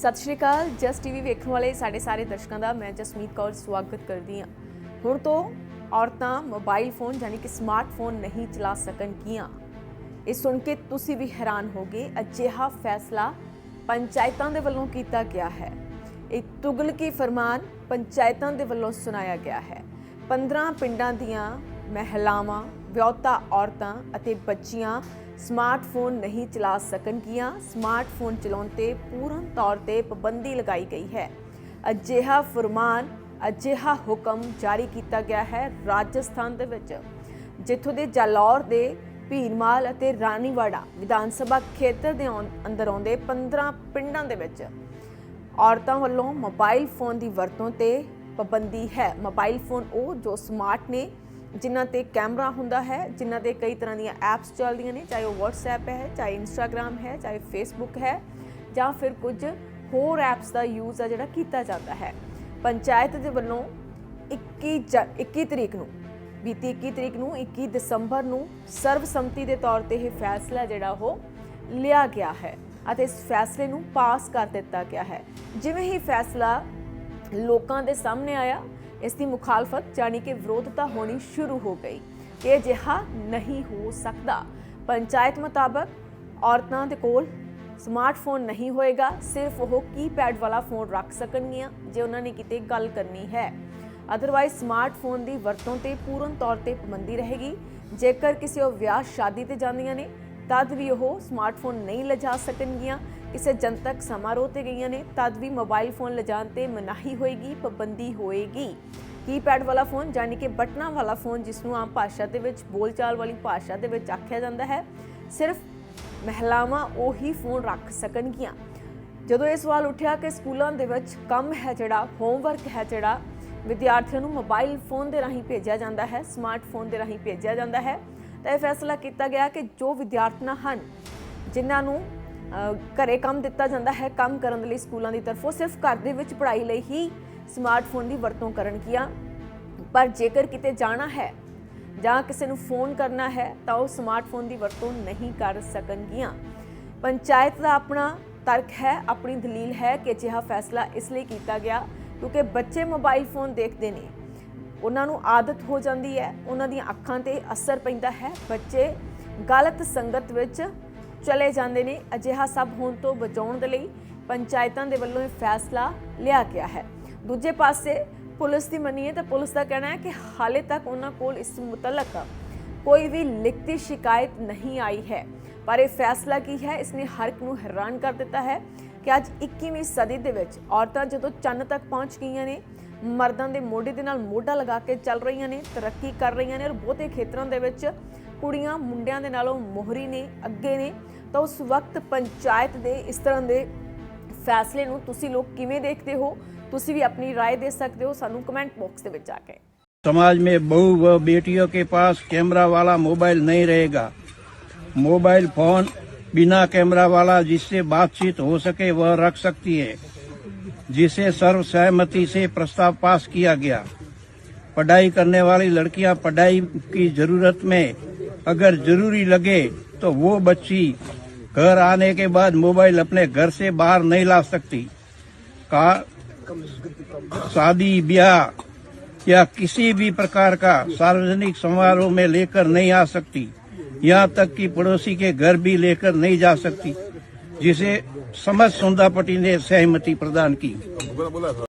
ਸਤਿ ਸ਼੍ਰੀ ਅਕਾਲ, ਜਸ ਟੀਵੀ ਵੇਖਣ ਵਾਲੇ ਸਾਡੇ ਸਾਰੇ ਦਰਸ਼ਕਾਂ ਦਾ ਮੈਂ ਜਸਮੀਤ ਕੌਰ ਸਵਾਗਤ ਕਰਦੀ ਹਾਂ। ਹੁਣ ਤੋਂ ਔਰਤਾਂ ਮੋਬਾਈਲ ਫੋਨ ਯਾਨੀ ਕਿ ਸਮਾਰਟਫੋਨ ਨਹੀਂ ਚਲਾ ਸਕਣਗੀਆਂ ਇਹ ਸੁਣ ਕੇ ਤੁਸੀਂ ਵੀ ਹੈਰਾਨ ਹੋਗੇ, ਅਜਿਹਾ ਫੈਸਲਾ ਪੰਚਾਇਤਾਂ ਦੇ ਵੱਲੋਂ ਕੀਤਾ ਗਿਆ ਹੈ। ਇੱਕ ਤੁਗਲਕੀ ਫਰਮਾਨ ਪੰਚਾਇਤਾਂ ਦੇ ਵੱਲੋਂ ਸੁਣਾਇਆ ਗਿਆ ਹੈ। 15 ਪਿੰਡਾਂ ਦੀਆਂ ਮਹਿਲਾਵਾਂ, ਵਿਆਹੁਤਾ ਔਰਤਾਂ ਅਤੇ ਬੱਚੀਆਂ ਸਮਾਰਟਫੋਨ ਨਹੀਂ ਚਲਾ ਸਕਣਗੀਆਂ। ਸਮਾਰਟਫੋਨ ਚਲਾਉਣ ਤੇ ਪੂਰਨ ਤੌਰ ਤੇ ਪਾਬੰਦੀ ਲਗਾਈ ਗਈ ਹੈ। ਅਜਿਹਾ ਫਰਮਾਨ, ਅਜਿਹਾ ਹੁਕਮ ਜਾਰੀ ਕੀਤਾ ਗਿਆ ਹੈ ਰਾਜਸਥਾਨ ਦੇ ਵਿੱਚ, ਜਿੱਥੋਂ ਦੇ ਜਲੌਰ ਦੇ ਭੀਰਮਾਲ ਅਤੇ ਰਾਨੀਵਾੜਾ ਵਿਧਾਨ ਸਭਾ ਖੇਤਰ ਦੇ ਆਉਣ- ਅੰਦਰ ਆਉਂਦੇ 15 ਪਿੰਡਾਂ ਦੇ ਵਿੱਚ। ਔਰਤਾਂ ਵੱਲੋਂ ਮੋਬਾਈਲ ਫੋਨ ਦੀ ਵਰਤੋਂ ਤੇ ਪਾਬੰਦੀ ਹੈ। ਮੋਬਾਈਲ ਫੋਨ ਉਹ ਜੋ ਸਮਾਰਟ ਨੇ ਜਿਨ੍ਹਾਂ ਤੇ ਕੈਮਰਾ ਹੁੰਦਾ ਹੈ, ਜਿਨ੍ਹਾਂ ਤੇ ਕਈ ਤਰ੍ਹਾਂ ਦੀਆਂ ਐਪਸ ਚੱਲਦੀਆਂ ਨੇ, ਚਾਹੇ ਉਹ WhatsApp ਹੈ, ਚਾਹੇ Instagram ਹੈ, ਚਾਹੇ Facebook ਹੈ, ਜਾਂ ਫਿਰ ਕੁਝ ਹੋਰ ਐਪਸ ਦਾ ਯੂਜ਼ ਆ ਜਿਹੜਾ ਕੀਤਾ ਜਾਂਦਾ ਹੈ। ਪੰਚਾਇਤ ਦੇ ਵੱਲੋਂ 21 ਜ- 21 ਤਰੀਕ ਨੂੰ, ਬੀਤੀ 21 ਤਰੀਕ ਨੂੰ 21 ਦਸੰਬਰ ਨੂੰ ਸਰਬਸੰਮਤੀ ਦੇ ਤੌਰ ਤੇ ਇਹ ਫੈਸਲਾ ਜਿਹੜਾ ਉਹ ਲਿਆ ਗਿਆ ਹੈ ਅਤੇ ਇਸ ਫੈਸਲੇ ਨੂੰ ਪਾਸ ਕਰ ਦਿੱਤਾ ਗਿਆ ਹੈ। ਜਿਵੇਂ ਹੀ ਫੈਸਲਾ ਲੋਕਾਂ ਦੇ ਸਾਹਮਣੇ ਆਇਆ ਇਸ ਦੀ ਮੁਖਾਲਫਤ ਜਾਨੀ ਕਿ ਵਿਰੋਧਤਾ ਹੋਣੀ ਸ਼ੁਰੂ ਹੋ ਗਈ ਇਹ ਅਜਿਹਾ ਨਹੀਂ ਹੋ ਸਕਦਾ। ਪੰਚਾਇਤ ਮੁਤਾਬਕ ਔਰਤਾਂ ਦੇ ਕੋਲ ਸਮਾਰਟਫੋਨ ਨਹੀਂ ਹੋਏਗਾ, ਸਿਰਫ ਉਹ ਕੀਪੈਡ ਵਾਲਾ ਫੋਨ ਰੱਖ ਸਕਣਗੀਆਂ ਜੇ ਉਹਨਾਂ ਨੇ ਕਿਤੇ ਗੱਲ ਕਰਨੀ ਹੈ। ਅਦਰਵਾਈਜ਼ ਸਮਾਰਟਫੋਨ ਦੀ ਵਰਤੋਂ ਤੇ ਪੂਰਨ ਤੌਰ ਤੇ ਪਾਬੰਦੀ ਰਹੇਗੀ। ਜੇਕਰ ਕਿਸੇ ਉਹ ਵਿਆਹ ਸ਼ਾਦੀ ਤੇ ਜਾਂਦੀਆਂ ਨੇ, ਤਦ ਵੀ ਉਹ ਸਮਾਰਟਫੋਨ ਨਹੀਂ ਲਿਜਾ ਸਕਣਗੀਆਂ। ਕਿਸੇ ਜਨਤਕ ਸਮਾਰੋਹ ਤੇ ਗਈਆਂ ਨੇ, ਤਦ ਵੀ ਮੋਬਾਈਲ ਫੋਨ ਲਿਜਾਣ ਤੇ ਮਨਾਹੀ ਹੋਏਗੀ, ਪਾਬੰਦੀ ਹੋਏਗੀ। ਕੀਪੈਡ ਵਾਲਾ ਫੋਨ ਯਾਨੀ ਕਿ ਬਟਨਾਂ ਵਾਲਾ ਫੋਨ, ਜਿਸ ਨੂੰ ਆਮ ਭਾਸ਼ਾ ਦੇ ਵਿੱਚ ਬੋਲਚਾਲ ਵਾਲੀ ਭਾਸ਼ਾ ਦੇ ਵਿੱਚ ਆਖਿਆ ਜਾਂਦਾ ਹੈ, ਸਿਰਫ ਮਹਿਲਾਵਾਂ ਉਹੀ ਫੋਨ ਰੱਖ ਸਕਣਗੀਆਂ। ਜਦੋਂ ਇਹ ਸਵਾਲ ਉੱਠਿਆ ਕਿ ਸਕੂਲਾਂ ਦੇ ਵਿੱਚ ਕੰਮ ਹੈ ਜਿਹੜਾ ਹੋਮਵਰਕ ਹੈ ਜਿਹੜਾ, ਵਿਦਿਆਰਥੀਆਂ ਨੂੰ ਮੋਬਾਈਲ ਫੋਨ ਦੇ ਰਾਹੀਂ ਭੇਜਿਆ ਜਾਂਦਾ ਹੈ ਸਮਾਰਟਫੋਨ ਦੇ ਰਾਹੀਂ ਭੇਜਿਆ ਜਾਂਦਾ ਹੈ, ਤਾਂ ਇਹ ਫੈਸਲਾ ਕੀਤਾ ਗਿਆ ਕਿ ਜੋ ਵਿਦਿਆਰਥਣਾਂ ਹਨ, ਜਿਨ੍ਹਾਂ ਨੂੰ ਘਰੇ ਕੰਮ ਦਿੱਤਾ ਜਾਂਦਾ ਹੈ, ਕੰਮ ਕਰਨ ਦੇ ਲਈ ਸਕੂਲਾਂ ਦੀ ਤਰਫੋਂ ਸਿਰਫ ਘਰ ਦੇ ਵਿੱਚ ਪੜ੍ਹਾਈ ਲਈ ਹੀ ਸਮਾਰਟਫੋਨ ਦੀ ਵਰਤੋਂ ਕਰਨਗੀਆਂ ਪਰ ਜੇਕਰ ਕਿਤੇ ਜਾਣਾ ਹੈ ਜਾਂ ਕਿਸੇ ਨੂੰ ਫੋਨ ਕਰਨਾ ਹੈ, ਤਾਂ ਉਹ ਸਮਾਰਟਫੋਨ ਦੀ ਵਰਤੋਂ ਨਹੀਂ ਕਰ ਸਕਣਗੀਆਂ ਪੰਚਾਇਤ ਦਾ ਆਪਣਾ ਤਰਕ ਹੈ, ਆਪਣੀ ਦਲੀਲ ਹੈ ਕਿ ਅਜਿਹਾ ਫੈਸਲਾ ਇਸ ਲਈ ਕੀਤਾ ਗਿਆ ਕਿਉਂਕਿ ਬੱਚੇ ਮੋਬਾਈਲ ਫੋਨ ਦੇਖਦੇ ਨੇ। ਉਹਨਾਂ ਨੂੰ ਆਦਤ ਹੋ ਜਾਂਦੀ ਹੈ, ਉਹਨਾਂ ਦੀਆਂ ਅੱਖਾਂ ਤੇ ਅਸਰ ਪੈਂਦਾ ਹੈ। ਬੱਚੇ ਗਲਤ ਸੰਗਤ ਵਿੱਚ ਚਲੇ ਜਾਂਦੇ ਨੇ। ਅਜਿਹਾ ਸਭ ਹੋਣ ਤੋਂ ਬਚਾਉਣ ਦੇ ਲਈ ਪੰਚਾਇਤਾਂ ਦੇ ਵੱਲੋਂ ਇਹ ਫੈਸਲਾ ਲਿਆ ਗਿਆ ਹੈ। ਦੂਜੇ ਪਾਸੇ ਪੁਲਿਸ ਦੀ ਮੰਨੀਏ ਤਾਂ ਪੁਲਿਸ ਦਾ ਕਹਿਣਾ ਹੈ ਕਿ ਹਾਲੇ ਤੱਕ ਉਹਨਾਂ ਕੋਲ ਇਸ ਮੁਤਲਕ ਕੋਈ ਵੀ ਲਿਖਤੀ ਸ਼ਿਕਾਇਤ ਨਹੀਂ ਆਈ ਹੈ। ਪਰ ਇਹ ਫੈਸਲਾ ਕੀ ਹੈ? ਇਸ ਨੇ ਹਰ ਇੱਕ ਨੂੰ ਹੈਰਾਨ ਕਰ ਦਿੱਤਾ ਹੈ ਕਿ ਅੱਜ 21ਵੀਂ ਸਦੀ ਦੇ ਵਿੱਚ ਔਰਤਾਂ ਜਦੋਂ ਚੰਨ ਤੱਕ ਪਹੁੰਚ ਗਈਆਂ ਨੇ, ਮਰਦਾਂ ਦੇ ਮੋਢੇ ਦੇ ਨਾਲ ਮੋਢਾ ਲਗਾ ਕੇ ਚੱਲ ਰਹੀਆਂ ਨੇ, ਤਰੱਕੀ ਕਰ ਰਹੀਆਂ ਨੇ ਔਰ ਬਹੁਤੇ ਖੇਤਰਾਂ ਦੇ ਵਿੱਚ ਕੁੜੀਆਂ ਮੁੰਡਿਆਂ ਦੇ ਨਾਲੋਂ ਮੋਹਰੀ ਨੇ ਅੱਗੇ ਨੇ ਤਾਂ ਉਸ ਵਕਤ ਪੰਚਾਇਤ ਦੇ ਇਸ ਤਰ੍ਹਾਂ ਦੇ ਫੈਸਲੇ ਨੂੰ ਤੁਸੀਂ ਲੋਕ ਕਿਵੇਂ ਦੇਖਦੇ ਹੋ ਤੁਸੀਂ ਵੀ ਆਪਣੀ رائے ਦੇ ਸਕਦੇ ਹੋ ਸਾਨੂੰ ਕਮੈਂਟ ਬਾਕਸ ਦੇ ਵਿੱਚ ਆ ਕੇ समाज में बहू व बेटियों के पास कैमरा वाला मोबाइल नहीं रहेगा मोबाइल फोन बिना कैमरा वाला जिससे बातचीत हो सके वह रख सकती है जिसे सर्वसहमति से प्रस्ताव पास किया गया पढ़ाई करने वाली लड़कियां पढ़ाई की जरूरत में अगर ज़रूरी लगे तो वो बच्ची घर आने के बाद मोबाइल अपने घर से बाहर नहीं ला सकती। का शादी, ब्याह या किसी भी प्रकार का सार्वजनिक समारोह में लेकर नहीं आ सकती, यहाँ तक कि पड़ोसी के घर भी लेकर नहीं जा सकती, जिसे समझ सुंदापटी ने सहमति प्रदान की।